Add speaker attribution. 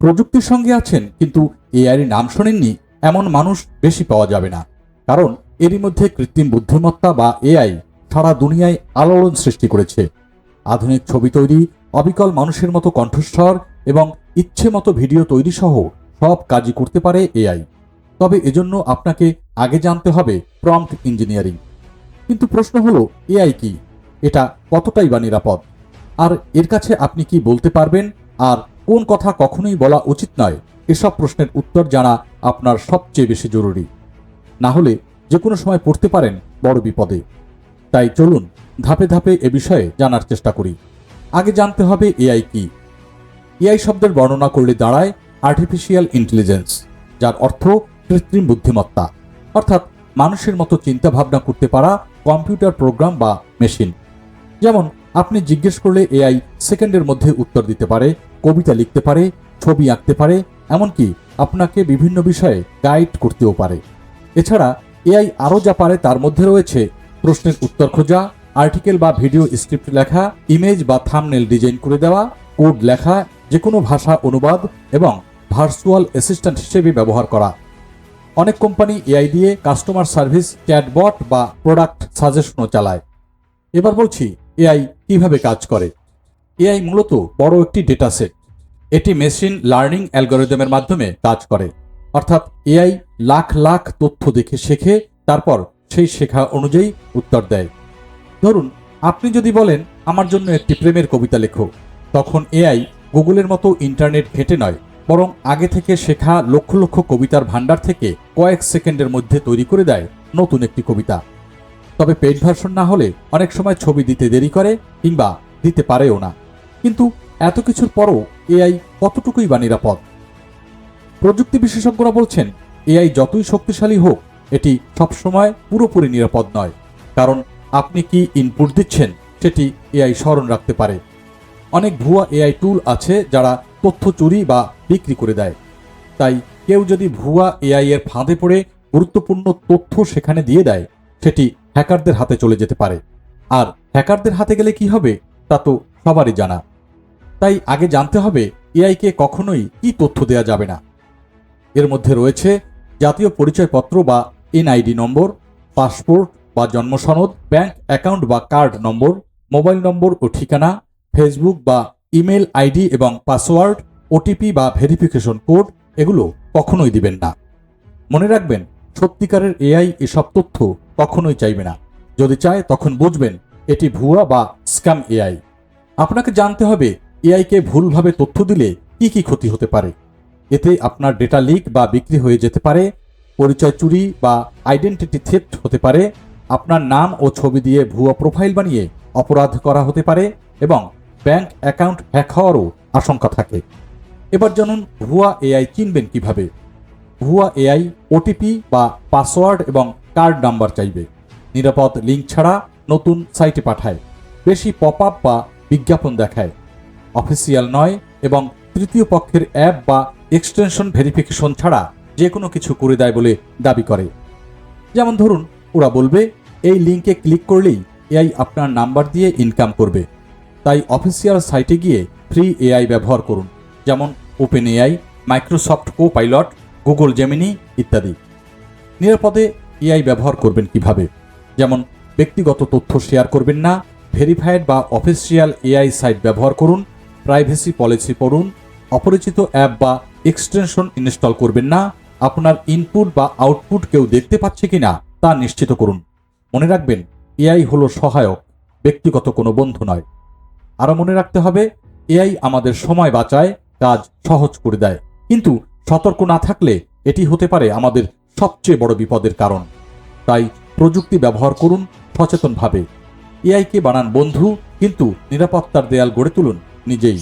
Speaker 1: প্রযুক্তির সঙ্গে আছেন, কিন্তু এআইয়ের নাম শোনেননি, এমন মানুষ বেশি পাওয়া যাবে না। কারণ এরই মধ্যে কৃত্রিম বুদ্ধিমত্তা বা এআই সারা দুনিয়ায় আলোড়ন সৃষ্টি করেছে। আধুনিক ছবি তৈরি, অবিকল মানুষের মতো কণ্ঠস্বর এবং ইচ্ছে মতো ভিডিও তৈরি সহ সব কাজই করতে পারে এআই। তবে এজন্য আপনাকে আগে জানতে হবে প্রম্পট ইঞ্জিনিয়ারিং। কিন্তু প্রশ্ন হলো, এআই কি? এটা কতটাই বা নিরাপদ? আর এর কাছে আপনি কি বলতে পারবেন? আর কোন কথা কখনোই বলা উচিত নয়। এসব প্রশ্নের উত্তর জানা আপনার সবচেয়ে বেশি জরুরি। না হলে যে কোনো সময় পড়তে পারেন বড় বিপদে। তাই চলুন ধাপে ধাপে এ বিষয়ে জানার চেষ্টা করি। আগে জানতে হবে এআই কি। এআই শব্দের বর্ণনা করলে দাঁড়ায় আর্টিফিশিয়াল ইন্টেলিজেন্স যার অর্থ কৃত্রিম বুদ্ধিমত্তা। অর্থাৎ মানুষের মতো চিন্তা ভাবনা করতে পারা কম্পিউটার প্রোগ্রাম বা মেশিন। যেমন আপনি জিজ্ঞেস করলে এআই সেকেন্ডের মধ্যে উত্তর দিতে পারে কবিতা লিখতে পারে, ছবি আঁকতে পারে, এমনকি আপনাকে বিভিন্ন বিষয়ে গাইড করতেও পারে। এছাড়া এআই আরও যা পারে তার মধ্যে রয়েছে প্রশ্নের উত্তর খোঁজা আর্টিকেল বা ভিডিও স্ক্রিপ্ট লেখা ইমেজ বা থামনেল ডিজাইন করে দেওয়া কোড লেখা যে কোনো ভাষা অনুবাদ এবং ভার্চুয়াল অ্যাসিস্ট্যান্ট হিসেবে ব্যবহার করা। অনেক কোম্পানি এআই দিয়ে কাস্টমার সার্ভিস চ্যাটবট বা প্রোডাক্ট সাজেশনও চালায়। এবার বলছি, এআই কীভাবে কাজ করে? এআই মূলত বড় একটি ডেটা সেট এটি মেশিন লার্নিং অ্যালগোরিদমের মাধ্যমে কাজ করে। অর্থাৎ এআই লাখ লাখ তথ্য দেখে শেখে, তারপর সেই শেখা অনুযায়ী উত্তর দেয়। ধরুন, আপনি যদি বলেন, আমার জন্য একটি প্রেমের কবিতা লেখো। তখন এআই গুগলের মতো ইন্টারনেট ঘেটে নয়, বরং আগে থেকে শেখা লক্ষ লক্ষ কবিতার ভাণ্ডার থেকে কয়েক সেকেন্ডের মধ্যে তৈরি করে দেয় নতুন একটি কবিতা। তবে পেড ভার্সন না হলে অনেক সময় ছবি দিতে দেরি করে কিংবা দিতে পারেও না। কিন্তু এত কিছুর পরও এআই কতটুকুই বা নিরাপদ? প্রযুক্তি বিশেষজ্ঞরা বলছেন, এআই যতই শক্তিশালী হোক, এটি সবসময় পুরোপুরি নিরাপদ নয়। কারণ আপনি কি ইনপুট দিচ্ছেন, সেটি এআই স্মরণ রাখতে পারে। অনেক ভুয়া এআই টুল আছে যারা তথ্য চুরি বা বিক্রি করে দেয়। তাই কেউ যদি ভুয়া এআই এর ফাঁদে পড়ে গুরুত্বপূর্ণ তথ্য সেখানে দিয়ে দেয়, সেটি হ্যাকারদের হাতে চলে যেতে পারে। আর হ্যাকারদের হাতে গেলে কি হবে, তা তো সবারই জানা। তাই আগে জানতে হবে এআইকে কখনোই কি তথ্য দেওয়া যাবে না। এর মধ্যে রয়েছে জাতীয় পরিচয়পত্র বা এনআইডি নম্বর, পাসপোর্ট বা জন্মসনদ ব্যাংক অ্যাকাউন্ট বা কার্ড নম্বর, মোবাইল নম্বর ও ঠিকানা, ফেসবুক বা ইমেল আইডি এবং পাসওয়ার্ড, ওটিপি বা ভেরিফিকেশন কোড এগুলো কখনোই দিবেন না। মনে রাখবেন, সত্যিকারের এআই এসব তথ্য কখনোই চাইবে না। যদি চায় তখন বুঝবেন, এটি ভুয়া বা স্ক্যাম এআই। আপনাকে জানতে হবে এআইকে ভুলভাবে তথ্য দিলে কি কি ক্ষতি হতে পারে? এতে আপনার ডেটা লিক বা বিক্রি হয়ে যেতে পারে, পরিচয় চুরি বা আইডেন্টিটি থেফট হতে পারে, আপনার নাম ও ছবি দিয়ে ভুয়া প্রোফাইল বানিয়ে অপরাধ করা হতে পারে এবং ব্যাংক অ্যাকাউন্ট হ্যাক হওয়ারও আশঙ্কা থাকে। এবার জানুন ভুয়া এআই চিনবেন কীভাবে? ভুয়া এআই, ওটিপি বা পাসওয়ার্ড এবং কার্ড নাম্বার চাইবে। নিরাপদ লিঙ্ক ছাড়া নতুন সাইটে পাঠায়। বেশি পপ আপ বা বিজ্ঞাপন দেখায়। অফিসিয়াল নয় এবং তৃতীয় পক্ষের অ্যাপ বা এক্সটেনশন ভেরিফিকেশন ছাড়া যে কোনো কিছু করে দেয় বলে দাবি করে। যেমন ধরুন, ওরা বলবে, এই লিঙ্কে ক্লিক করলেই এআই আপনার নাম্বার দিয়ে ইনকাম করবে। তাই অফিসিয়াল সাইটে গিয়ে ফ্রি এআই ব্যবহার করুন, যেমন Open AI Microsoft Copilot Google Gemini ইত্যাদি। নিরাপদে এআই ব্যবহার করবেন কীভাবে? যেমন, ব্যক্তিগত তথ্য শেয়ার করবেন না ভেরিফাইড বা অফিসিয়াল এআই সাইট ব্যবহার করুন প্রাইভেসি পলিসি পড়ুন। অপরিচিত অ্যাপ বা এক্সটেনশন ইনস্টল করবেন না। আপনার ইনপুট বা আউটপুট কেউ দেখতে পাচ্ছে কিনা তা নিশ্চিত করুন। মনে রাখবেন, এআই হলো সহায়ক, ব্যক্তিগত কোনো বন্ধু নয়। আরও মনে রাখতে হবে, এআই আমাদের সময় বাঁচায়, কাজ সহজ করে দেয়। কিন্তু সতর্ক না থাকলে এটি হতে পারে আমাদের সবচেয়ে বড় বিপদের কারণ। তাই প্রযুক্তি ব্যবহার করুন সচেতনভাবে। এআইকে বানান বন্ধু, কিন্তু নিরাপত্তার দেয়াল গড়ে তুলুন। নিজেই